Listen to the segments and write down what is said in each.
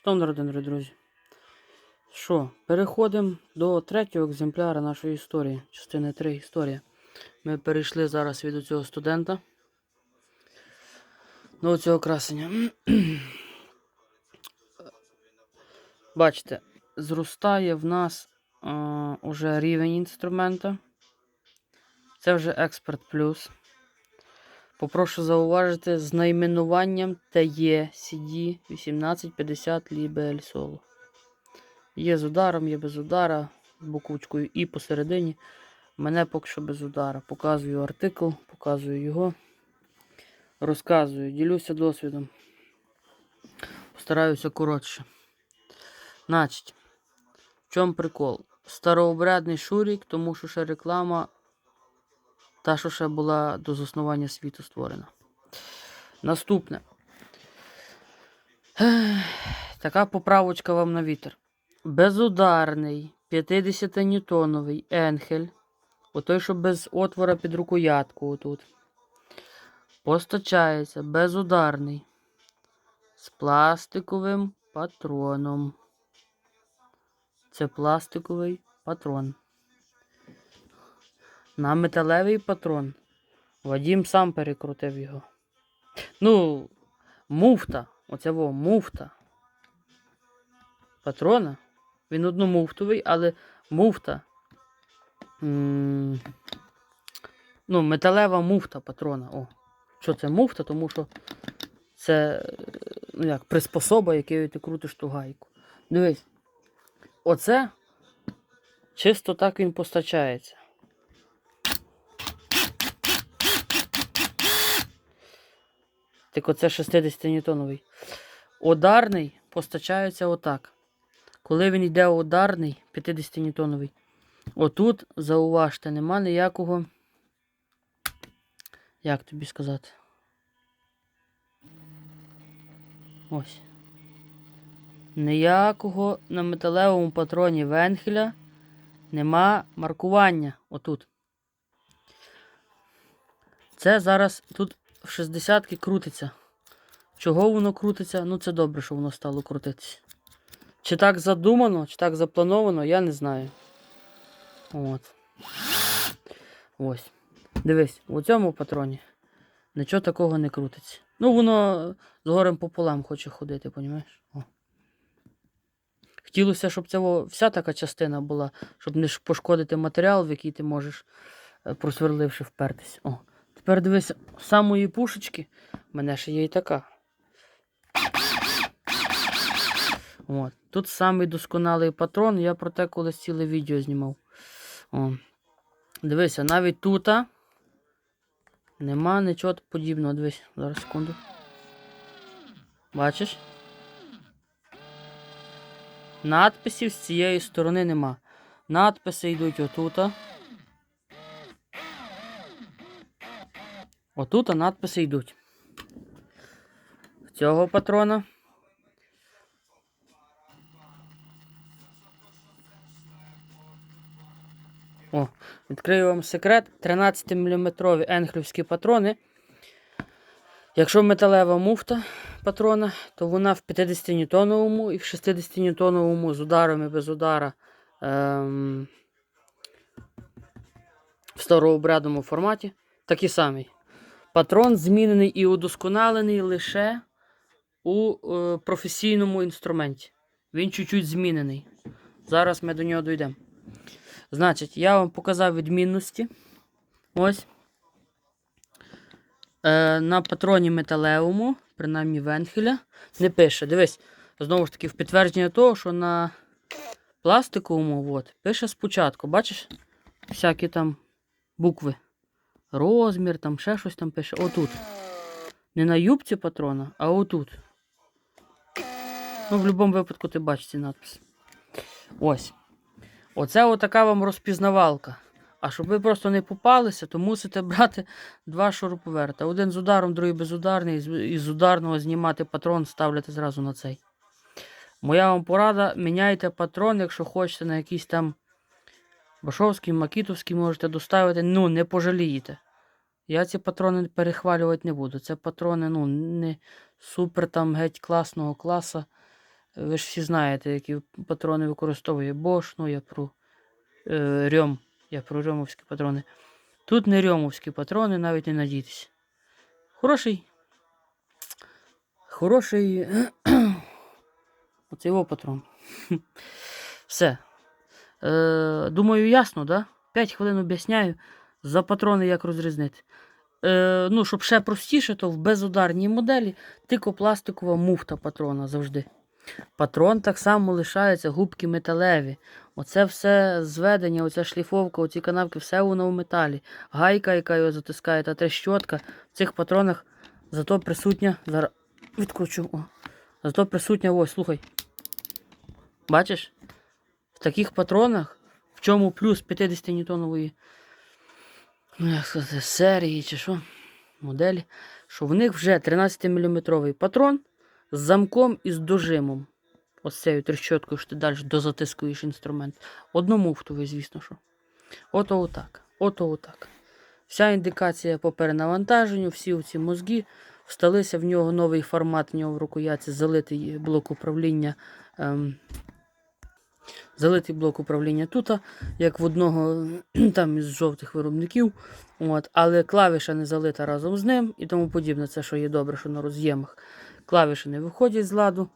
Що, народи, друзі? Що, переходимо до третього екземпляра нашої історії, частини 3 історія. Ми перейшли зараз від цього студента до цього красення. Бачите, зростає в нас а, уже рівень інструмента. Це вже Expert Plus. Попрошу зауважити з найменуванням TE CD 1850 Libel Solo. Є з ударом, є без удара, буквочкою І посередині. Мене поки що без удара. Показую артикл, показую його. Розказую, ділюся досвідом. Постараюся коротше. Значить, в чому прикол? Старообрядний шурік, тому що ще реклама та, що ще була до заснування світу створена. Наступне. Така поправочка вам на вітер. Безударний 50 ньютоновий енхель. Отой, що без отвора під рукоятку отут. Постачається безударний. З пластиковим патроном. Це пластиковий патрон. На металевий патрон. Вадім сам перекрутив його. Ну, муфта. Оце во муфта. Патрона. Він одномуфтовий, але муфта. Ну, металева муфта патрона. О. Що це муфта? Тому що це ну як, приспособа, якою ти крутиш ту гайку. Дивись. Оце чисто так він постачається. Так оце 60 ньютоновий. Ударний постачається отак. Коли він йде ударний, 50 ньютоновий, отут, зауважте, нема ніякого. Як тобі сказати? Ось. Ніякого на металевому патроні Венхеля нема маркування отут. Це зараз тут 60-ки крутиться. Чого воно крутиться? Ну це добре, що воно стало крутитися. Чи так задумано, чи так заплановано, я не знаю. От. Ось. Дивись, у цьому патроні нічого такого не крутиться. Ну, воно з горем пополам хоче ходити, понімаєш? Хотілося, щоб це вся така частина була, щоб не пошкодити матеріал, в який ти можеш, е, просверливши, впертись. О. Тепер дивися, з самої пушечки в мене ще є і така. От. Тут самий досконалий патрон, я про те колись ціле відео знімав. О. Дивися, навіть тут нема нічого подібного. Дивись, зараз секунду. Бачиш? Надписів з цієї сторони нема. Надписи йдуть отута. Отут надписи йдуть. Цього патрона. О, відкрию вам секрет. 13-мм енхлівські патрони. Якщо металева муфта патрона, то вона в 50 ньютоновому і в 60 ньютоновому з ударом і без удара ем, в старообрядному форматі. Такий самий. Патрон змінений і удосконалений лише у е, професійному інструменті. Він чуть-чуть змінений. Зараз ми до нього дійдемо. Значить, я вам показав відмінності. Ось. Е, на патроні металевому, принаймні Венхеля, не пише. Дивись, знову ж таки, в підтвердження того, що на пластиковому от, пише спочатку. Бачиш? Всякі там букви. Розмір, там ще щось там пише. Отут. Не на юбці патрона, а отут. Ну, в будь-якому випадку ти бачиш ці надписи. Ось. Оце отака вам розпізнавалка. А щоб ви просто не попалися, то мусите брати два шуруповерта. Один з ударом, другий безударний. І з- ударного знімати патрон, ставляти зразу на цей. Моя вам порада: міняйте патрон, якщо хочете на якийсь там Башовський, Макітовський можете доставити. Ну, не пожалієте. Я ці патрони перехвалювати не буду. Це патрони, ну, не супер там геть класного класа. Ви ж всі знаєте, які патрони використовує Bosch, ну я про е, Рьом, я про Рьомовські патрони. Тут не Рьомовські патрони, навіть не надійтесь. Хороший. Хороший. Оце його патрон. Все. Е, думаю, ясно, да? 5 хвилин об'ясняю за патрони, як розрізнити. Е, ну, щоб ще простіше, то в безударній моделі тикопластикова муфта патрона завжди. Патрон так само лишається, губки металеві. Оце все зведення, оця шліфовка, оці канавки, все воно в металі. Гайка, яка його затискає, та трещотка. В цих патронах зато присутня. Зараз відкручу. Зато присутня, ось, слухай. Бачиш? В таких патронах, в чому плюс 50 ньютонової ну, серії чи що, моделі, що в них вже 13-мм патрон з замком і з дожимом. Ось цією трещоткою, що ти далі дозатискуєш інструмент. Одномуфтовий, звісно що. Ото отак. Ото отак. Вся індикація по перенавантаженню, всі ці мозги. Всталися в нього новий формат, в нього в рукоятці залитий блок управління. Ем, залитий блок управління тут, як в одного там із жовтих виробників. От, але клавіша не залита разом з ним і тому подібне. Це що є добре, що на роз'ємах клавіші не виходять з ладу.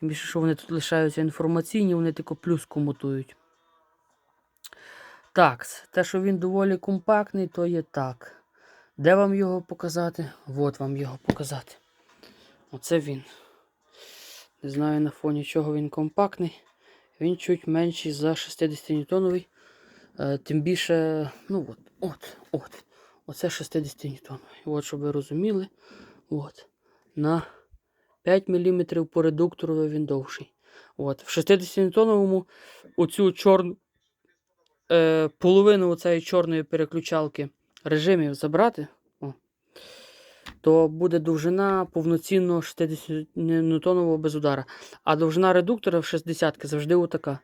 Тим більше, що вони тут лишаються інформаційні, вони тільки плюс комутують. Так, те, що він доволі компактний, то є так. Де вам його показати? От вам його показати. Оце він. Не знаю на фоні чого він компактний. Він чуть менший за 60 ньютоновий. Е, тим більше, ну от, от, от. Оце 60 ньютоновий. От, щоб ви розуміли. От. На 5 мм по редуктору він довший. От. В 60 ньютоновому оцю чорну е, половину цієї чорної переключалки режимів забрати, то буде довжина повноцінного 60 ньютонового без удара. А довжина редуктора в 60 завжди отака.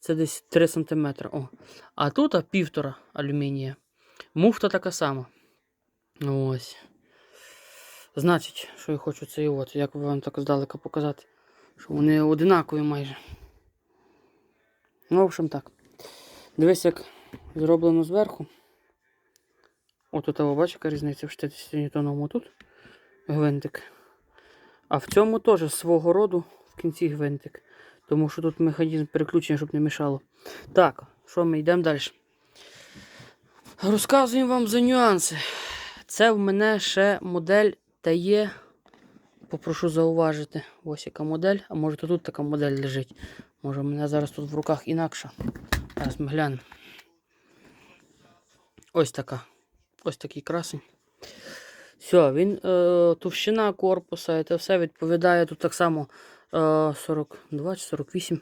Це десь 3 см. О. А тут півтора алюмінія. Муфта така сама. Ось. Значить, що я хочу це і от, як вам так здалека показати, що вони одинакові майже. Ну, в общем так. Дивись, як зроблено зверху. Тут ви бачите, різниця в 60 ньютоновому тут гвинтик. А в цьому теж свого роду в кінці гвинтик. Тому що тут механізм переключення, щоб не мішало. Так, що ми йдемо далі? Розказуємо вам за нюанси. Це в мене ще модель та є. Попрошу зауважити. Ось яка модель. А може то тут така модель лежить. Може в мене зараз тут в руках інакша. Зараз ми глянемо. Ось така. Ось такий красень. Все, він е, товщина корпуса, це все відповідає тут так само е, 42 чи 48.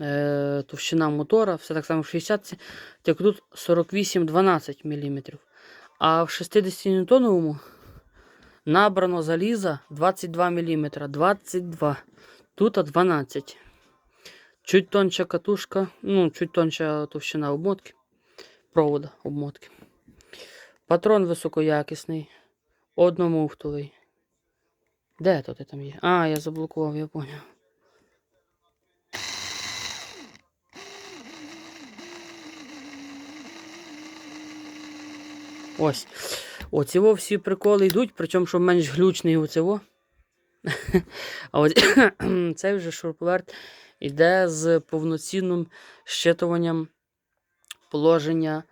Е, товщина мотора, все так само в 60 тільки тут 48-12 мм. А в 60 ньютоновому набрано заліза 22 мм. 22. Тут 12. Чуть тонша катушка, ну, чуть тонша товщина обмотки. Провода обмотки. Патрон високоякісний, одномуфтовий. Де то ти там є? А, я заблокував, я поняв. Ось. Оціво всі приколи йдуть, причому що менш глючний оціво. А ось цей вже шуруповерт іде з повноцінним щитуванням положення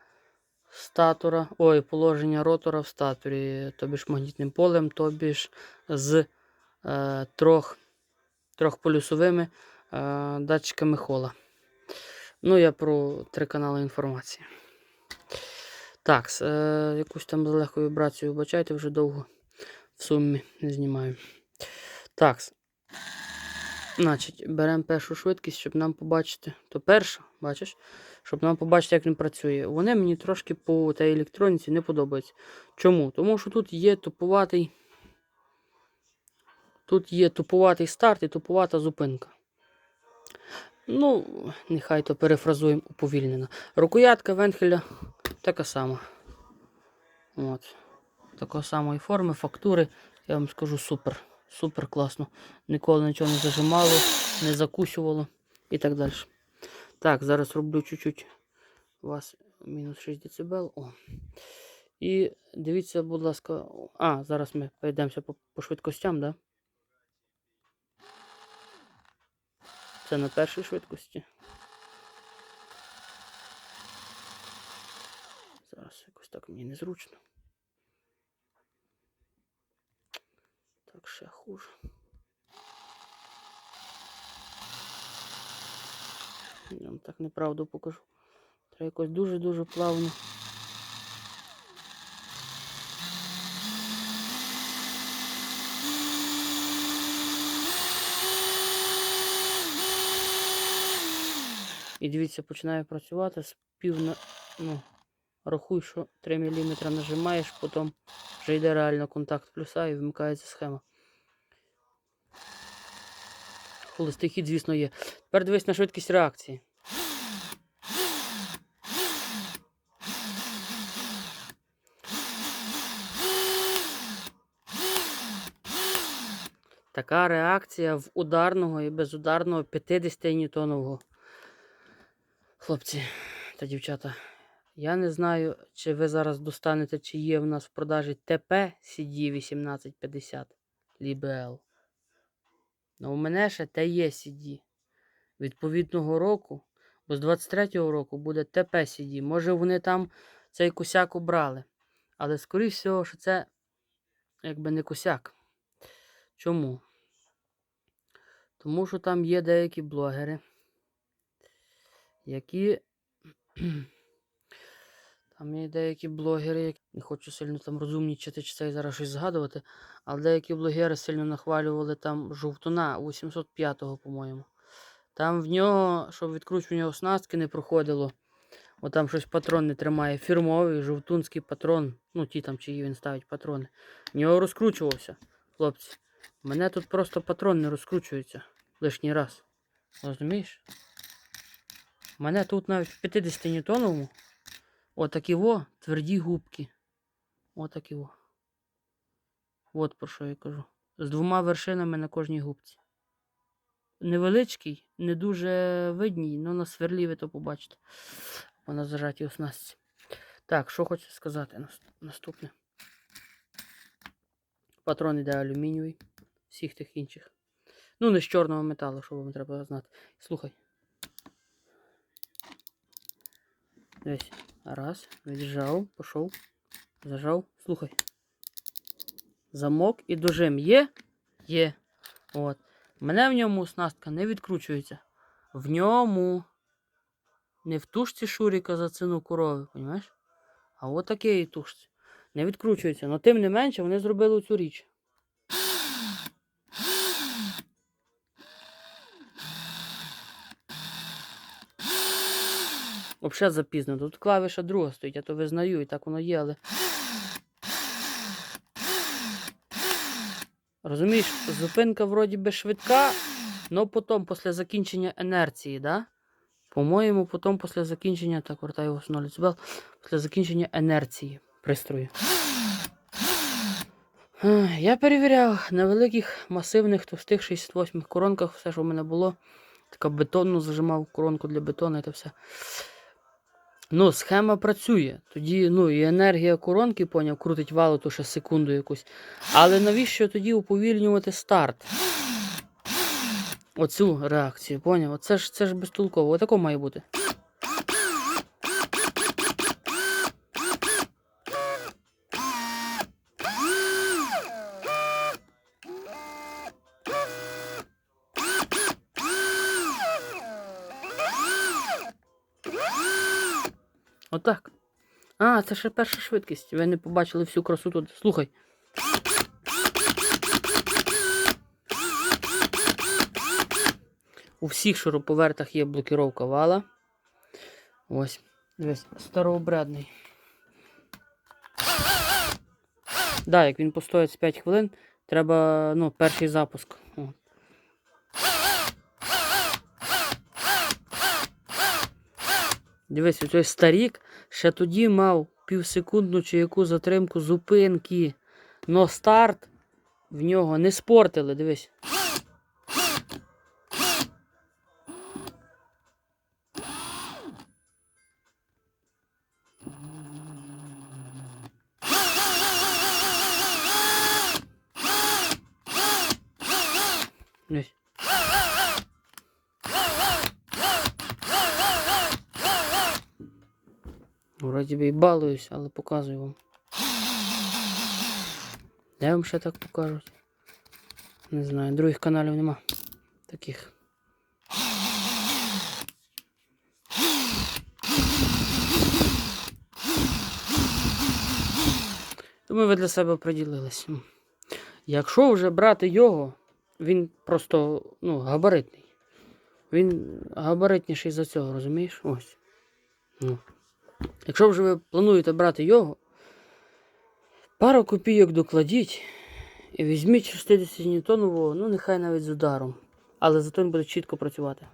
статора, ой, положення ротора в статорі, тобі ж магнітним полем, тобі ж з е, трьох, трьохполюсовими е, датчиками хола. Ну, я про три канали інформації. Так, е, якусь там легку вібрацію вибачайте, вже довго в сумі не знімаю. Так. Значить, беремо першу швидкість, щоб нам побачити. То перша, бачиш, щоб нам побачити, як він працює. Вони мені трошки по тій електроніці не подобаються. Чому? Тому що тут є тупуватий. Тут є тупуватий старт і тупувата зупинка. Ну, нехай то перефразуємо уповільнено. Рукоятка Венхеля така сама. От. Такої самої форми, фактури, я вам скажу супер. Супер класно. Ніколи нічого не зажимало, не закусювало і так далі. Так, зараз роблю чуть-чуть вас мінус 6 дБ. О. І дивіться, будь ласка. А, зараз ми перейдемося по, по швидкостям, да? Це на першій швидкості. Зараз якось так мені незручно. Так ще хуже. Я вам так неправду покажу. Треба якось дуже-дуже плавно. І дивіться, починає працювати з пів на. Ну, рахуй, що 3 мм нажимаєш, потім вже йде реально контакт плюса і вмикається схема. Холостий хід, звісно, є. Тепер дивись на швидкість реакції. Така реакція в ударного і безударного 50 ньютонового. Хлопці та дівчата, я не знаю, чи ви зараз достанете, чи є в нас в продажі ТП CD 1850 LBL. Ну, у мене ще ТЕ CD відповідного року, бо з 23-го року буде ТП CD. Може вони там цей косяк обрали. Але скоріш всього, що це якби не косяк. Чому? Тому що там є деякі блогери, які. Там є деякі блогери, які не хочу сильно там розумнічати чи це і зараз щось згадувати, але деякі блогери сильно нахвалювали там жовтуна 805-го, по-моєму. Там в нього, щоб відкручування оснастки не проходило. От там щось патрон не тримає. Фірмовий жовтунський патрон. Ну, ті там, чиї він ставить патрони. В нього розкручувався, хлопці. Мене тут просто патрон не розкручується лишній раз. Розумієш? Мене тут навіть в 50 ньютоновому отакі во тверді губки. Отакі во. От про що я кажу. З двома вершинами на кожній губці. Невеличкий, не дуже видній, але на сверлі ви то побачите. По на зажатій оснастці. Так, що хочу сказати наступне. Патрон іде алюмінієвий, всіх тих інших. Ну, не з чорного металу, що вам треба знати. Слухай. Дивись. Раз, віджав, пішов, зажав. Слухай. Замок і дожим є? Є. От. Мене в ньому оснастка не відкручується. В ньому. Не в тушці Шуріка за ціну корови, розумієш? А от такій тушці. Не відкручується. Но тим не менше вони зробили цю річ. Взагалі запізно. Тут клавіша друга стоїть, я то визнаю, і так воно є, але. Розумієш, зупинка вроді би швидка, але потім, після закінчення інерції, да? По-моєму, потім після закінчення, так, вертаю вас на дБ, після закінчення інерції пристрою. Я перевіряв на великих масивних товстих 68 коронках, все, що в мене було. Така бетонну зажимав коронку для бетону і це все. Ну, схема працює. Тоді, ну, і енергія коронки, поняв, крутить валу, то ще секунду якусь. Але навіщо тоді уповільнювати старт? Оцю реакцію, поняв? Оце ж це ж безтолково. Отако має бути. Отак. А, це ще перша швидкість. Ви не побачили всю красу тут. Слухай. У всіх шуруповертах є блокіровка вала. Ось. Дивись, старообрядний. Да, як він постоїть з 5 хвилин, треба ну, перший запуск. О. Дивись, оцей старік ще тоді мав півсекундну чи яку затримку зупинки. Но старт в нього не спортили. Дивись. Вроді би і балуюсь, але показую вам. Де вам ще так покажуть? Не знаю, других каналів нема таких. Думаю, ви для себе приділилися. Якщо вже брати його, він просто ну, габаритний. Він габаритніший за цього, розумієш? Ось. Ну. Якщо вже ви плануєте брати його, пару копійок докладіть і візьміть 60 ньютонового, ну нехай навіть з ударом. Але зато він буде чітко працювати.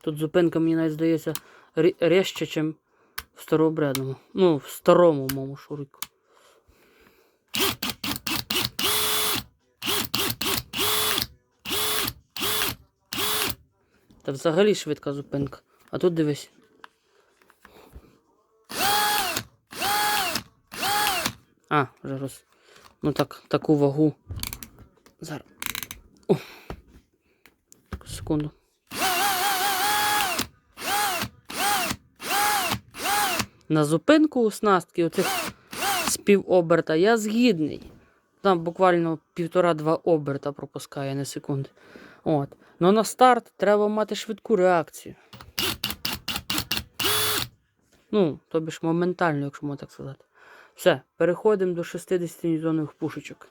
Тут зупинка, мені навіть здається, резче, ніж в старообрядному. Ну, в старому моєму шурику. Та взагалі швидка зупинка. А тут дивись. А, вже роз. Ну так, таку вагу. Зараз. О. Секунду. На зупинку у снастки оцих з півоберта я згідний. Там буквально півтора-два оберта пропускає на секунди. От. Ну на старт треба мати швидку реакцію. Ну, тобі ж моментально, якщо можна так сказати. Все, переходимо до 60 ньютонових пушечок.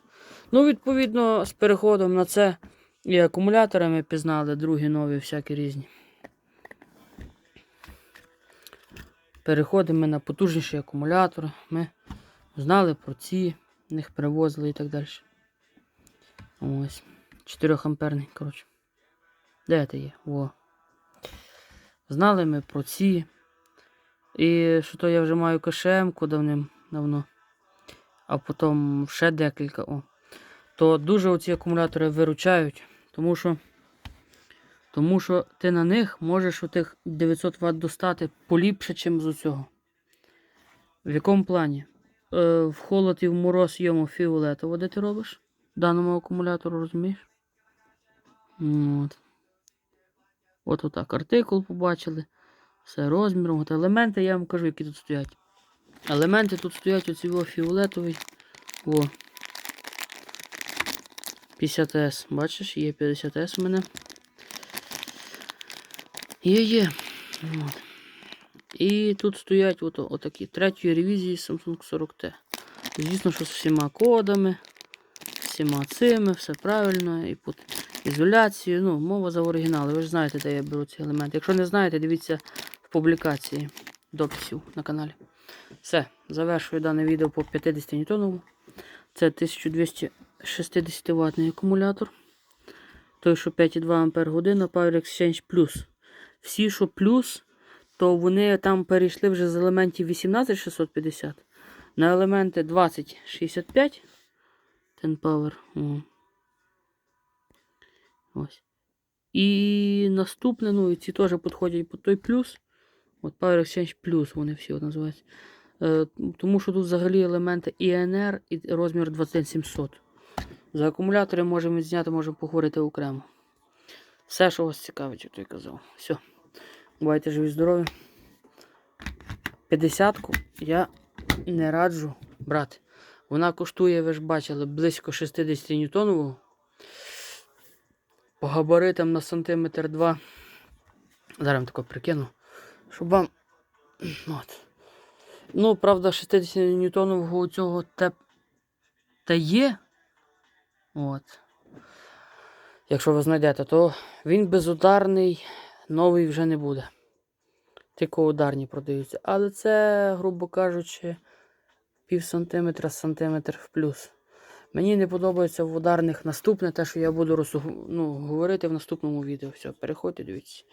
Ну, відповідно, з переходом на це і акумулятори ми пізнали, другі нові, всякі різні. Переходимо на потужніші акумулятори. Ми знали про ці, них привозили і так далі. Ось. 4 амперний, коротше. Де ти є? Во. Знали ми про ці. І що то я вже маю КШМ-ку давним-давно. А потім ще декілька. О. То дуже оці акумулятори виручають, тому що, тому що ти на них можеш отих 900 Вт достати поліпше, ніж з оцього. В якому плані? Е, в холод і в мороз йому фіолетово, де ти робиш? Даному акумулятору, розумієш? Ну, От. От отак артикул побачили. Все розміром. От елементи, я вам кажу, які тут стоять. Елементи тут стоять оці фіолетовий. О. 50S. Бачиш, є 50S у мене. Є, є. От. І тут стоять от, отакі третьої ревізії Samsung 40T. Звісно, що з всіма кодами, всіма цими, все правильно. І під ізоляцією. Ну, мова за оригінали. Ви ж знаєте, де я беру ці елементи. Якщо не знаєте, дивіться в публікації дописів на каналі. Все, завершую дане відео по 50 ньютоновому. Це 1260 ватний акумулятор. Той, що 5,2 Ампер година, Power Exchange Plus. Всі, що плюс, то вони там перейшли вже з елементів 18650 на елементи 2065. Ten Power. Ось. І наступне, ну, і ці теж підходять під той плюс. От Power Exchange Plus вони всі от називаються. Е, тому що тут взагалі елементи INR і розмір 27700. За акумулятори можемо відзняти, можемо поговорити окремо. Все, що вас цікавить, як я казав. Все. Бувайте живі, здорові. 50-ку я не раджу брати. Вона коштує, ви ж бачили, близько 60 ньютонового. По габаритам на сантиметр 2. Зараз вам тако прикину. Щоб вам. От. Ну, правда, 60 ньютонового цього те, те є. От. Якщо ви знайдете, то він безударний, новий вже не буде. Тільки ударні продаються. Але це, грубо кажучи, пів сантиметра, сантиметр в плюс. Мені не подобається в ударних наступне, те, що я буду розу... ну, говорити в наступному відео. Все, переходьте, дивіться.